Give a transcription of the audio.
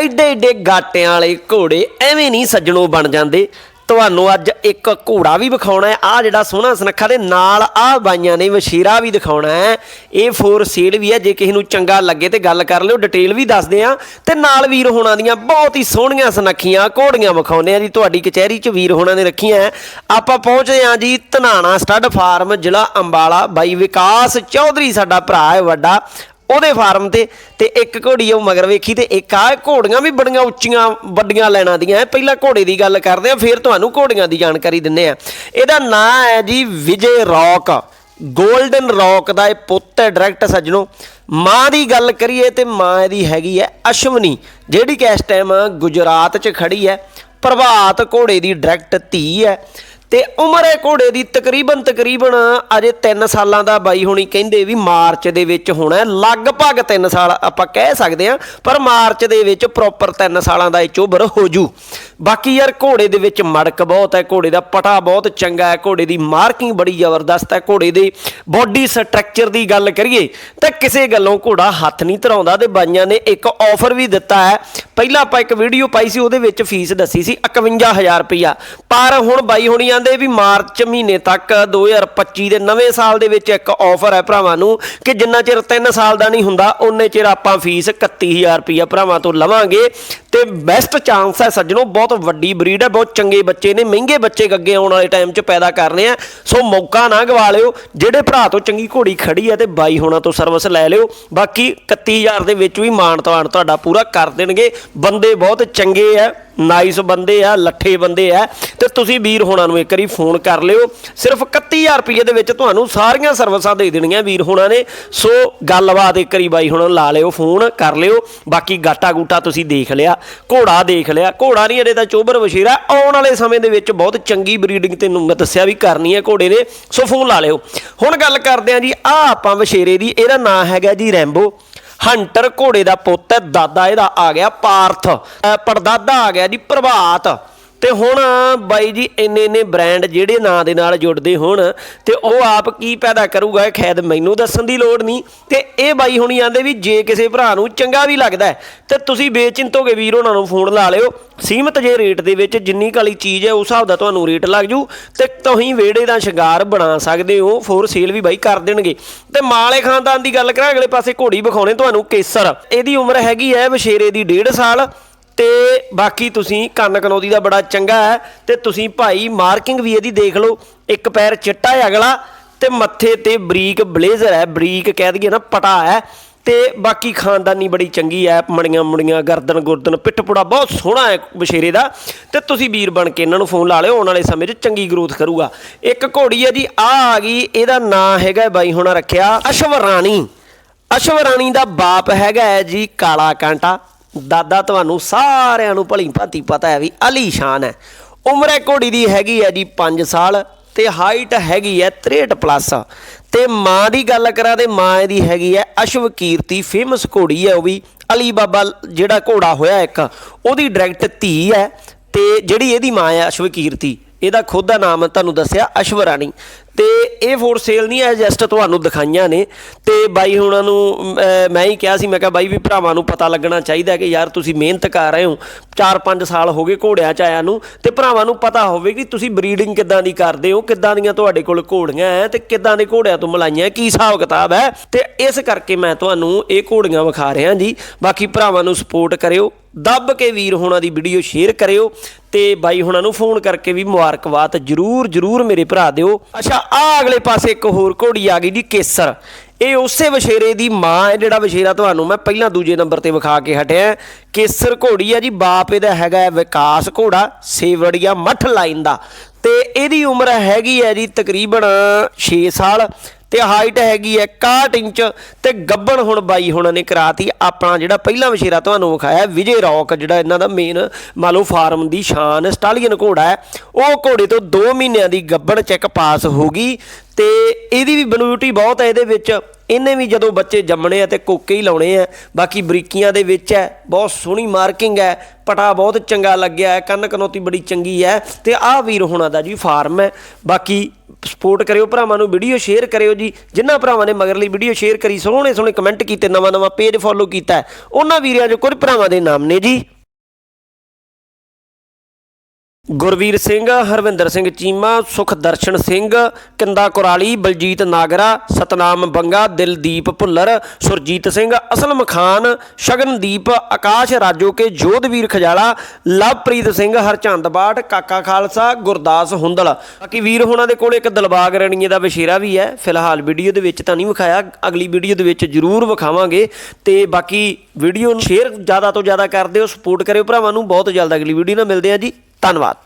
ਐਡੇ ਐਡੇ ਗਾਟਿਆਂ ਵਾਲੇ ਘੋੜੇ ਐਵੇਂ ਨਹੀਂ ਸੱਜਣੋ ਬਣ ਜਾਂਦੇ। ਤੁਹਾਨੂੰ ਅੱਜ ਇੱਕ ਘੋੜਾ ਵੀ ਵਿਖਾਉਣਾ ਹੈ। ਆ ਜਿਹੜਾ ਸੋਹਣਾ ਸੁਨੱਖਾ ਦੇ ਨਾਲ ਆ ਬਾਈਆਂ ਨੇ ਵਸ਼ੀਰਾ ਵੀ ਦਿਖਾਉਣਾ ਹੈ। ਇਹ ਫੋਰ ਸੇਲ ਵੀ ਹੈ। ਜੇ ਕਿਸੇ ਨੂੰ ਚੰਗਾ ਲੱਗੇ ਤੇ ਗੱਲ ਕਰ ਲਿਓ। ਡਿਟੇਲ ਵੀ ਦੱਸਦੇ ਆ ਤੇ ਨਾਲ ਵੀਰ ਹੋਣਾ ਦੀਆਂ ਬਹੁਤ ਹੀ ਸੋਹਣੀਆਂ ਸੁਨੱਖੀਆਂ ਘੋੜੀਆਂ ਵਿਖਾਉਂਦੇ ਆ ਜੀ। ਤੁਹਾਡੀ ਕਚਹਿਰੀ 'ਚ ਵੀਰ ਹੋਣਾ ਨੇ ਰੱਖੀਆਂ ਹੈ। ਆਪਾਂ ਪਹੁੰਚੇ ਆ ਜੀ ਧਨਾਣਾ ਸਟੱਡ ਫਾਰਮ, ਜ਼ਿਲ੍ਹਾ ਅੰਬਾਲਾ। ਬਾਈ ਵਿਕਾਸ ਚੌਧਰੀ ਸਾਡਾ ਭਰਾ ਹੈ ਵੱਡਾ। ਉਹਦੇ ਫਾਰਮ ਤੇ ਤੇ ਇੱਕ ਘੋੜੀ ਉਹ ਮਗਰ ਵੇਖੀ ਤੇ ਇੱਕ ਆ ਘੋੜੀਆਂ ਵੀ ਬੜੀਆਂ ਉੱਚੀਆਂ, ਵੱਡੀਆਂ ਲੈਣਾ ਦੀਆਂ ਹੈ। ਪਹਿਲਾਂ ਘੋੜੇ ਦੀ ਗੱਲ ਕਰਦੇ ਆ, ਫਿਰ ਤੁਹਾਨੂੰ ਘੋੜੀਆਂ ਦੀ ਜਾਣਕਾਰੀ ਦਿੰਨੇ ਆ। ਇਹਦਾ ਨਾਂ ਹੈ ਜੀ ਵਿਜੇ ਰੌਕ। ਗੋਲਡਨ ਰੌਕ ਦਾ ਇਹ ਪੁੱਤ ਹੈ, ਡਾਇਰੈਕਟ ਸੱਜਣੋ। ਮਾਂ ਦੀ ਗੱਲ ਕਰੀਏ ਤੇ ਮਾਂ ਇਹਦੀ ਹੈਗੀ ਹੈ ਅਸ਼ਵਨੀ, ਜਿਹੜੀ ਕਿ ਇਸ ਟਾਈਮ ਗੁਜਰਾਤ 'ਚ ਖੜੀ ਹੈ। ਪ੍ਰਭਾਤ ਘੋੜੇ ਦੀ ਡਾਇਰੈਕਟ ਧੀ ਹੈ। ਤੇ ਉਮਰ ਹੈ ਘੋੜੇ ਦੀ, ਤਕਰੀਬਨ ਤਕਰੀਬਨ ਅਜੇ 3 ਸਾਲਾਂ ਦਾ ਬਾਈ ਹੋਣੀ ਕਹਿੰਦੇ ਵੀ ਮਾਰਚ ਦੇ ਵਿੱਚ ਹੋਣਾ ਲਗਭਗ 3 ਸਾਲ ਆਪਾਂ ਕਹਿ ਸਕਦੇ ਆ ਪਰ ਮਾਰਚ ਦੇ ਵਿੱਚ ਪ੍ਰੋਪਰ 3 ਸਾਲਾਂ ਦਾ ਇਹ ਚੋਬਰ ਹੋ ਜੂ। ਬਾਕੀ ਯਾਰ ਘੋੜੇ ਦੇ ਵਿੱਚ ਮੜਕ ਬਹੁਤ ਹੈ, ਘੋੜੇ ਦਾ ਪਟਾ ਬਹੁਤ ਚੰਗਾ ਹੈ, ਘੋੜੇ ਦੀ ਮਾਰਕਿੰਗ ਬੜੀ ਜ਼ਬਰਦਸਤ ਹੈ। ਘੋੜੇ ਦੇ ਬਾਡੀ ਸਟਰਕਚਰ ਦੀ ਗੱਲ ਕਰੀਏ ਤਾਂ ਕਿਸੇ ਗੱਲੋਂ ਘੋੜਾ ਹੱਥ ਨਹੀਂ ਧਰਾਉਂਦਾ ਤੇ ਬਾਈਆਂ ਨੇ ਇੱਕ ਆਫਰ ਵੀ ਦਿੱਤਾ ਹੈ। ਪਹਿਲਾਂ ਆਪਾਂ ਇੱਕ ਵੀਡੀਓ ਪਾਈ ਸੀ, ਉਹਦੇ ਵਿੱਚ ਫੀਸ ਦੱਸੀ ਸੀ 51000 ਰੁਪਇਆ ਪਰ ਹੁਣ ਬਾਈ ਹੋਣੀਆਂ ਕਹਿੰਦੇ ਵੀ ਮਾਰਚ ਮਹੀਨੇ ਤੱਕ 2025 ਦੇ ਨਵੇਂ ਸਾਲ ਦੇ ਵਿੱਚ ਇੱਕ ਆਫਰ ਹੈ ਭਰਾਵਾਂ ਨੂੰ ਕਿ ਜਿੰਨਾ ਚਿਰ 3 ਸਾਲ ਦਾ ਨਹੀਂ ਹੁੰਦਾ ਉਹਨੇ ਚਿਰ ਆਪਾਂ ਫੀਸ 31000 ਰੁਪਇਆ ਭਰਾਵਾਂ ਤੋਂ ਲਵਾਂਗੇ। ਤੇ ਬੈਸਟ ਚਾਂਸ ਹੈ ਸੱਜਣੋ, ਬਹੁਤ ਵੱਡੀ ਬਰੀਡ ਹੈ, ਬਹੁਤ ਚੰਗੇ ਬੱਚੇ ਨੇ, ਮਹਿੰਗੇ ਬੱਚੇ ਅੱਗੇ ਆਉਣ ਵਾਲੇ ਟਾਈਮ 'ਚ ਪੈਦਾ ਕਰਨੇ ਆ। ਸੋ ਮੌਕਾ ਨਾ ਗਵਾ ਲਿਓ, ਜਿਹੜੇ ਭਰਾ ਤੋਂ ਚੰਗੀ ਘੋੜੀ ਖੜੀ ਹੈ ਤੇ ਬਾਈ ਹੋਣਾ ਤੋਂ ਸਰਵਿਸ ਲੈ ਲਿਓ। ਬਾਕੀ 31000 ਦੇ ਵਿੱਚ ਵੀ ਮਾਣ ਤਾਣ ਤੁਹਾਡਾ ਪੂਰਾ ਕਰ ਦੇਣਗੇ। ਬੰਦੇ ਬਹੁਤ ਚੰਗੇ ਆ ਨਾਈਸ ਬੰਦੇ ਆ, ਲੱਠੇ ਬੰਦੇ ਆ, ਤੇ ਤੁਸੀਂ ਵੀਰ ਹੋਣਾ ਨੂੰ ਇੱਕ ਵਾਰੀ ਫੋਨ ਕਰ ਲਿਓ। ਸਿਰਫ 31000 ਰੁਪਏ ਦੇ ਵਿੱਚ ਤੁਹਾਨੂੰ ਸਾਰੀਆਂ ਸਰਵਿਸਾਂ ਦੇ ਦੇਣੀਆਂ ਵੀਰ ਹੋਣਾ ਨੇ। ਸੋ ਗੱਲਬਾਤ ਇੱਕ ਵਾਰੀ ਬਾਈ ਹੁਣ ਲਾ ਲਿਓ, ਫੋਨ ਕਰ ਲਿਓ। ਬਾਕੀ ਗਾਟਾ ਗੂਟਾ ਤੁਸੀਂ ਦੇਖ ਲਿਆ, ਘੋੜਾ ਦੇਖ ਲਿਆ। ਘੋੜਾ ਨਹੀਂ ਅਜੇ ਤਾਂ ਚੋਬਰ ਵਸ਼ੀਰਾ ਆਉਣ ਵਾਲੇ ਸਮੇਂ ਦੇ ਵਿੱਚ ਬਹੁਤ ਚੰਗੀ ਬਰੀਡਿੰਗ ਤੈਨੂੰ ਮੈਂ ਦੱਸਿਆ ਵੀ ਕਰਨੀ ਹੈ ਘੋੜੇ ਨੇ। ਸੋ ਫੋਨ ਲਾ ਲਿਓ। ਹੁਣ ਗੱਲ ਕਰਦੇ ਆਂ ਜੀ ਆ ਆਪਾਂ ਵਸ਼ੇਰੇ ਦੀ, ਇਹਦਾ ਨਾਂ ਹੈਗਾ ਜੀ ਰੈਂਬੋ। ਹੰਟਰ ਘੋੜੇ ਦਾ ਪੁੱਤ ਹੈ, ਦਾਦਾ ਇਹਦਾ ਆ ਗਿਆ ਪਾਰਥ। ਅਹ ਆ ਗਿਆ ਜੀ ਪ੍ਰਭਾਤ। ਤੇ ਹੁਣ ਬਾਈ ਜੀ ਇੰਨੇ ਇੰਨੇ ਬ੍ਰਾਂਡ ਜਿਹੜੇ ਨਾਂ ਦੇ ਨਾਲ ਜੁੜਦੇ ਹੋਣ ਤੇ ਉਹ ਆਪ ਕੀ ਪੈਦਾ ਕਰੂਗਾ ਇਹ ਖੈਦ ਮੈਨੂੰ ਦੱਸਣ ਦੀ ਲੋੜ ਨਹੀਂ। ਤੇ ਇਹ ਬਾਈ ਹੁਣੀ ਆਂਦੇ ਵੀ ਜੇ ਕਿਸੇ ਭਰਾ ਨੂੰ ਚੰਗਾ ਵੀ ਲੱਗਦਾ ਹੈ, ਤੇ ਤੁਸੀਂ ਬੇਚਿੰਤ ਹੋ ਕੇ ਵੀਰ ਉਹਨਾਂ ਨੂੰ ਫੋਨ ਲਾ ਲਿਓ। ਸੀਮਤ ਜੇ ਰੇਟ ਦੇ ਵਿੱਚ ਜਿੰਨੀ ਕਾਲੀ ਚੀਜ਼ ਹੈ ਉਸ ਹਿਸਾਬ ਦਾ ਤੁਹਾਨੂੰ ਰੇਟ ਲੱਗ ਜੂ ਤੇ ਤੁਸੀਂ ਵਿਹੜੇ ਦਾ ਸ਼ਿੰਗਾਰ ਬਣਾ ਸਕਦੇ ਹੋ ਫੋਰ ਸੇਲ ਵੀ ਬਾਈ ਕਰ ਦੇਣਗੇ। ਤੇ ਮਾਲੇ ਖਾਨਦਾਨ ਦੀ ਗੱਲ ਕਰਾਂ ਅਗਲੇ ਪਾਸੇ ਘੋੜੀ ਵਿਖਾਉਣੇ ਤੁਹਾਨੂੰ ਕੇਸਰ। ਇਹਦੀ ਉਮਰ ਹੈਗੀ ਹੈ ਬਸ਼ੇਰੇ ਦੀ 1.5 ਸਾਲ। ਤੇ ਬਾਕੀ ਤੁਸੀਂ ਕੰਨ ਕਨੌਦੀ ਦਾ ਬੜਾ ਚੰਗਾ ਹੈ ਤੇ ਤੁਸੀਂ ਭਾਈ ਮਾਰਕਿੰਗ ਵੀ ਇਹਦੀ ਦੇਖ ਲਓ, ਇੱਕ ਪੈਰ ਚਿੱਟਾ ਹੈ ਅਗਲਾ ਤੇ ਮੱਥੇ ਤੇ ਬਰੀਕ ਬਲੇਜ਼ਰ ਹੈ, ਬਰੀਕ ਕਹਿ ਦਈਏ ਨਾ ਪਟਾ ਹੈ ਤੇ ਬਾਕੀ ਖਾਨਦਾਨੀ ਬੜੀ ਚੰਗੀ ਹੈ ਮੜੀਆਂ ਮੁੜੀਆਂ ਗਰਦਨ ਗੁਰਦਨ, ਪਿੱਠ ਪੁੜਾ ਬਹੁਤ ਸੋਹਣਾ ਹੈ ਬਸ਼ੇਰੇ ਦਾ ਤੇ ਤੁਸੀਂ ਵੀਰ ਬਣ ਕੇ ਇਹਨਾਂ ਨੂੰ ਫੋਨ ਲਾ ਲਿਓ, ਆਉਣ ਵਾਲੇ ਸਮੇਂ 'ਚ ਚੰਗੀ ਗਰੋਥ ਕਰੂਗਾ। ਇੱਕ ਘੋੜੀ ਹੈ ਜੀ ਆ ਆ ਗਈ, ਇਹਦਾ ਨਾਂ ਹੈਗਾ ਬਾਈ ਹੁਣਾਂ ਰੱਖਿਆ ਅਸ਼ਵਰਾਣੀ। ਅਸ਼ਵਰਾਣੀ ਦਾ ਬਾਪ ਹੈਗਾ ਹੈ ਜੀ ਕਾਲਾ ਕਾਂਟਾ। ਦਾਦਾ ਤੁਹਾਨੂੰ ਸਾਰਿਆਂ ਨੂੰ ਭਲੀ ਭਾਤੀ ਪਤਾ ਹੈ ਵੀ ਅਲੀ ਸ਼ਾਨ ਹੈ। ਉਮਰ ਘੋੜੀ ਦੀ ਹੈਗੀ ਹੈ ਜੀ 5 ਸਾਲ ਤੇ ਹਾਈਟ ਹੈਗੀ ਹੈ 63 ਪਲੱਸ ਤੇ ਮਾਂ ਦੀ ਗੱਲ ਕਰਾਂ ਤੇ ਮਾਂ ਇਹਦੀ ਹੈਗੀ ਹੈ ਅਸ਼ਵ ਕੀਰਤੀ ਫੇਮਸ ਘੋੜੀ ਹੈ ਉਹ ਵੀ। ਅਲੀ ਬਾਬਾ ਜਿਹੜਾ ਘੋੜਾ ਹੋਇਆ ਇੱਕ, ਉਹਦੀ ਡਾਇਰੈਕਟ ਧੀ ਹੈ ਤੇ ਜਿਹੜੀ ਇਹਦੀ ਮਾਂ ਹੈ ਅਸ਼ਵ ਕੀਰਤੀ। ਇਹਦਾ ਖੁਦ ਦਾ ਨਾਮ ਤੁਹਾਨੂੰ ਦੱਸਿਆ ਅਸ਼ਵਰਾਣੀ ਤੇ ਇਹ ਫੋਰ ਸੇਲ ਨਹੀਂ ਹੈ ਜਸਟ ਤੁਹਾਨੂੰ ਦਿਖਾਈਆਂ ਨੇ। ਤੇ ਬਾਈ ਹੁਣਾਂ ਨੂੰ ਮੈਂ ਹੀ ਕਿਹਾ ਸੀ, ਮੈਂ ਕਿਹਾ ਬਾਈ ਵੀ ਭਰਾਵਾਂ ਨੂੰ ਪਤਾ ਲੱਗਣਾ ਚਾਹੀਦਾ ਕਿ ਯਾਰ ਤੁਸੀਂ ਮਿਹਨਤ ਕਰ ਰਹੇ ਹੋ। 4-5 ਸਾਲ ਹੋ ਗਏ ਘੋੜਿਆਂ ਚ ਆਇਆ ਨੂੰ, ਤੇ ਭਰਾਵਾਂ ਨੂੰ ਪਤਾ ਹੋਵੇ ਕਿ ਤੁਸੀਂ ਬਰੀਡਿੰਗ ਕਿੱਦਾਂ ਦੀ ਕਰਦੇ ਹੋ, ਕਿੱਦਾਂ ਦੀਆਂ ਤੁਹਾਡੇ ਕੋਲ ਘੋੜੀਆਂ ਹੈ ਤੇ ਕਿੱਦਾਂ ਦੇ ਘੋੜਿਆਂ ਤੋਂ ਮਲਾਈਆਂ ਕੀ ਹਿਸਾਬ ਕਿਤਾਬ ਹੈ ਤੇ ਇਸ ਕਰਕੇ ਮੈਂ ਤੁਹਾਨੂੰ ਇਹ ਘੋੜੀਆਂ ਵਿਖਾ ਰਿਹਾ ਜੀ। ਬਾਕੀ ਭਰਾਵਾਂ ਨੂੰ ਸਪੋਰਟ ਕਰਿਓ। ਦੱਬ ਕੇ ਵੀਰ ਹੋਣਾ ਦੀ ਵੀਡੀਓ ਸ਼ੇਅਰ ਕਰਿਓ ਤੇ ਬਾਈ ਹੁਣਾਂ ਨੂੰ ਫੋਨ ਕਰਕੇ ਵੀ ਮੁਬਾਰਕਬਾਦ ਜਰੂਰ ਜਰੂਰ ਮੇਰੇ ਭਰਾ ਦਿਓ। ਅੱਛਾ, ਆ ਅਗਲੇ ਪਾਸੇ ਇੱਕ ਹੋਰ ਘੋੜੀ ਆ ਗਈ ਜੀ, ਕੇਸਰ। ਇਹ ਉਸੇ ਵਸ਼ੇਰੇ ਦੀ ਮਾਂ ਹੈ, ਜਿਹੜਾ ਵਸ਼ੇਰਾ ਤੁਹਾਨੂੰ ਮੈਂ ਪਹਿਲਾਂ ਦੂਜੇ ਨੰਬਰ ਤੇ ਵਿਖਾ ਕੇ ਹਟਿਆ ਕੇਸਰ ਘੋੜੀ ਹੈ ਜੀ, ਬਾਪ ਇਹਦਾ ਹੈਗਾ ਵਿਕਾਸ ਘੋੜਾ, ਸੇਵੜੀਆ ਮੱਠ ਲਾਈਨ ਦਾ। ਤੇ ਇਹਦੀ ਉਮਰ ਹੈਗੀ ਹੈ ਜੀ ਤਕਰੀਬਨ 6 ਸਾਲ। ਤੇ ਹਾਈਟ ਹੈਗੀ ਹੈ 61 ਇੰਚ ਤੇ ਗੱਬਣ ਹੁਣ ਬਾਈ ਹੁਣਾਂ ਨੇ ਕਰਾਤੀ। ਆਪਣਾ ਜਿਹੜਾ ਪਹਿਲਾ ਵਸ਼ੇਰਾ ਤੁਹਾਨੂੰ ਵਿਖਾਇਆ, ਵਿਜੇ ਰੌਕ ਜਿਹੜਾ ਇਹਨਾਂ ਦਾ ਮੇਨ ਮੰਨ ਲਓ ਫਾਰਮ ਦੀ ਸ਼ਾਨ, ਸਟਾਲੀਅਨ ਘੋੜਾ ਹੈ। ਉਹ ਘੋੜੇ ਤੋਂ 2 ਮਹੀਨਿਆਂ ਦੀ ਗੱਬਣ ਚੈੱਕ ਪਾਸ ਹੋ ਗਈ ਤੇ ਇਹਦੀ ਵੀ ਬਿਊਟੀ ਬਹੁਤ ਹੈ ਇਹਦੇ ਵਿੱਚ। ਇਹਨੇ ਵੀ ਜਦੋਂ ਬੱਚੇ ਜੰਮਣੇ ਆ ਤੇ ਕੋਕੇ ਹੀ ਲਾਉਣੇ ਆ, ਬਾਕੀ ਬਰੀਕੀਆਂ ਦੇ ਵਿੱਚ ਹੈ, ਬਹੁਤ ਸੋਹਣੀ ਮਾਰਕਿੰਗ ਹੈ, ਪਟਾ ਬਹੁਤ ਚੰਗਾ ਲੱਗਿਆ ਹੈ ਕੰਨ ਕਨੋਤੀ ਬੜੀ ਚੰਗੀ ਹੈ ਤੇ ਆਹ ਵੀਰ ਹੋਣਾ ਦਾ ਜੀ ਫਾਰਮ ਹੈ। ਬਾਕੀ ਸਪੋਰਟ ਕਰਿਓ, ਭਰਾਵਾਂ ਨੂੰ ਵੀਡੀਓ ਸ਼ੇਅਰ ਕਰਿਓ ਜੀ। ਜਿਨ੍ਹਾਂ ਭਰਾਵਾਂ ਨੇ ਮਗਰਲੀ ਵੀਡੀਓ ਸ਼ੇਅਰ ਕਰੀ ਸੋਹਣੇ ਸੋਹਣੇ ਕਮੈਂਟ ਕੀਤੇ ਨਵਾਂ ਨਵਾਂ ਪੇਜ ਫੋਲੋ ਕੀਤਾ ਉਹਨਾਂ ਵੀਰਿਆਂ 'ਚ ਕੁਝ ਭਰਾਵਾਂ ਦੇ ਨਾਮ ਨੇ ਜੀ। ਗੁਰਵੀਰ ਸਿੰਘ, ਹਰਵਿੰਦਰ ਸਿੰਘ ਚੀਮਾ ਸੁਖਦਰਸ਼ਨ ਸਿੰਘ, ਕਿੰਦਾ ਕੁਰਾਲੀ, ਬਲਜੀਤ ਨਾਗਰਾ, ਸਤਨਾਮ ਬੰਗਾ, ਦਿਲਦੀਪ ਭੁੱਲਰ, ਸੁਰਜੀਤ ਸਿੰਘ, ਅਸਲਮ ਖਾਨ, ਸ਼ਗਨਦੀਪ, ਆਕਾਸ਼ ਰਾਜੋਕੇ ਜੋਧਵੀਰ ਖਜਾਲਾ, ਲਵਪ੍ਰੀਤ ਸਿੰਘ, ਹਰਚੰਦ ਬਾਟ, ਕਾਕਾ ਖਾਲਸਾ, ਗੁਰਦਾਸ ਹੁੰਦਲ। ਬਾਕੀ ਵੀਰ ਹੋਣਾ ਦੇ ਕੋਲ ਇੱਕ ਦਿਲਬਾਗ ਰਣੀਏ ਦਾ ਬਸ਼ੇਰਾ ਵੀ ਹੈ। ਫਿਲਹਾਲ ਵੀਡੀਓ ਦੇ ਵਿੱਚ ਤਾਂ ਨਹੀਂ ਵਿਖਾਇਆ, ਅਗਲੀ ਵੀਡੀਓ ਦੇ ਵਿੱਚ ਜ਼ਰੂਰ ਵਿਖਾਵਾਂਗੇ। ਤੇ ਬਾਕੀ ਵੀਡੀਓ ਨੂੰ ਸ਼ੇਅਰ ਜ਼ਿਆਦਾ ਤੋਂ ਜ਼ਿਆਦਾ ਕਰ ਦਿਓ, ਸਪੋਰਟ ਕਰਿਓ ਭਰਾਵਾਂ ਨੂੰ। ਬਹੁਤ ਜਲਦ ਅਗਲੀ ਵੀਡੀਓ ਨਾਲ ਮਿਲਦੇ ਆ ਜੀ। ਧੰਨਵਾਦ।